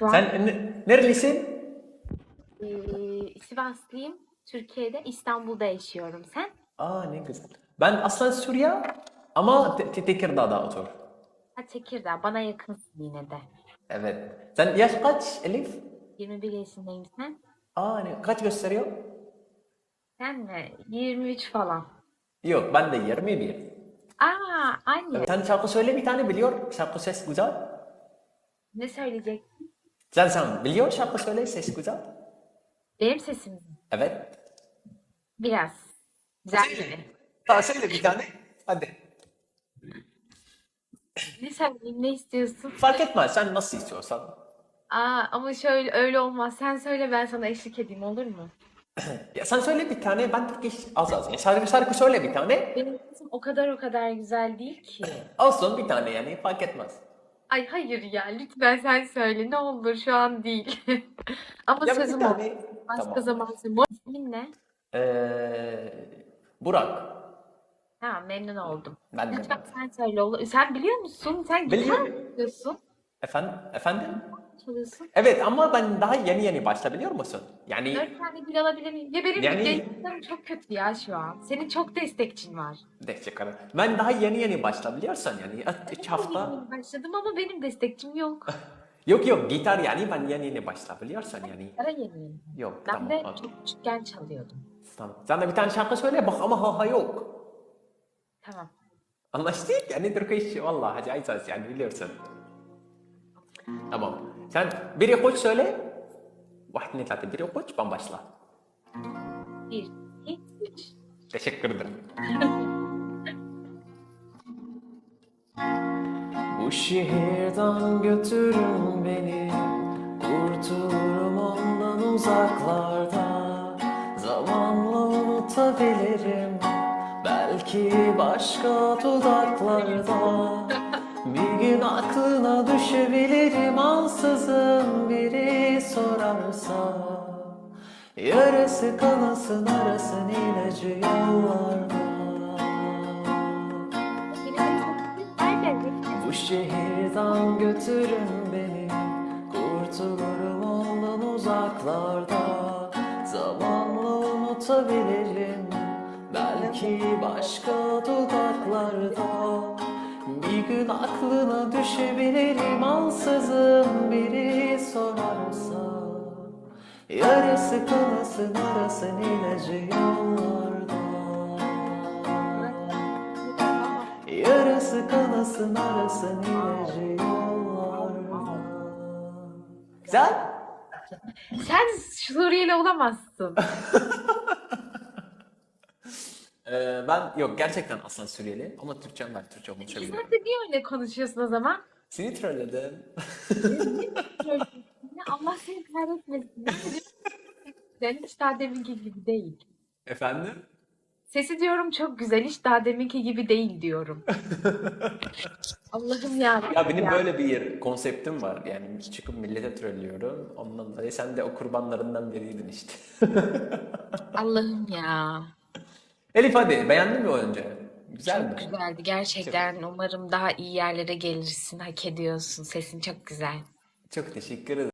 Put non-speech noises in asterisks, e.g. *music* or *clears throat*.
Şu an Sen ne- nerelisin? eee, Sivaslıyım. Türkiye'de, İstanbul'da yaşıyorum. Sen? Aa ne güzel. Ben aslen Suriye ama Te- Te- Tekirdağ'da otur. Ha Tekirdağ. Bana yakınsın yine de. Evet. Sen yaş kaç Elif? 21 yaşındayım sen. Aa ne, kaç gösteriyor? Sen mi? 23 falan. Yok ben de 21. Aa, anne. Sen şarkı söyle bir tane biliyor. Şarkı ses güzel. Ne söyleyeceksin? Sen sen biliyor şarkı söyle ses güzel. Benim sesim mi? Evet. Biraz. Güzel gibi. Ha söyle bir tane. Hadi. Ne söyleyeyim, ne istiyorsun? Fark etmez sen nasıl istiyorsan. Aa, ama şöyle öyle olmaz. Sen söyle ben sana eşlik edeyim olur mu? *clears throat* Ya sen söyle bir tane ben Türk iş az az. Yani şarkı, şarkı söyle bir tane. Benim sesim o kadar o kadar güzel değil ki. *clears throat* Olsun bir tane yani fark etmez. Ay hayır ya lütfen sen söyle ne olur şu an değil. *laughs* Ama Ya bir sözüm olur. tane. Başka Tamam. zaman söyle. İsmin ne? Ee, Burak. Ha memnun oldum. Ben de. Lütfen sen söyle olur. Sen biliyor musun? Sen gitar Biliyorum. mı çalıyorsun? Efendim? Efendim? Çalıyorsun. Evet ama ben daha yeni yeni başla biliyor musun? Yani Dört tane gül alabilir miyim? Ya benim Yani- gençlerim çok kötü ya şu an. Senin çok destekçin var. destek ederim. Ben daha yeni yeni başla biliyorsun yani. Üç hafta. yeni başladım ama benim destekçim yok. *laughs* Yok yok gitar yani ben yeni yeni başla biliyorsun yani. Ara yeni. Yok Ben tamam. de okey. çok küçükken çalıyordum. Tamam. Sen de bir tane şarkı söyle bak ama ha ha yok. Tamam. Anlaştık? Yani Türk iş valla acayip yani biliyorsun. Tamam. Sen bir koç söyle. Vahdini tatlı bir koç bambaşla. Bir, iki, üç. Teşekkür ederim. Bu şehirden götürün beni Kurtulurum ondan uzaklarda Zamanla unutabilirim Belki başka dudaklarda Bir gün aklına düşebilirim Yarası kanasın arasın ilacı yollarda? Bu şehirden götürün beni Kurtulurum ondan uzaklarda. Zamanla unutabilirim Belki başka dudaklarda. Bir gün aklına düşebilirim Ansızın biri sorarsa Yarısı kanasın arasın ilacı yollarda Yarısı kanasın arasın ilacı yollarda. Güzel. Sen Suriyeli olamazsın. *laughs* Ee, ben yok gerçekten aslen Suriyeli ama Türkçem var. Türkçe konuşabilirim. Sen de niye öyle konuşuyorsun o zaman? Seni trolledim. Allah seni kahretmesin. Ben hiç daha deminki gibi değil. Efendim? Sesi diyorum çok güzel hiç daha deminki gibi değil diyorum. *laughs* Allah'ım ya. Ya benim böyle bir konseptim var. Yani çıkıp millete trollüyorum. Ondan dolayı sen de o kurbanlarından biriydin işte. *laughs* Allah'ım ya. Elif hadi beğendin mi önce? Güzel mi? Çok güzeldi gerçekten. Umarım daha iyi yerlere gelirsin. Hak ediyorsun. Sesin çok güzel. Çok teşekkür ederim.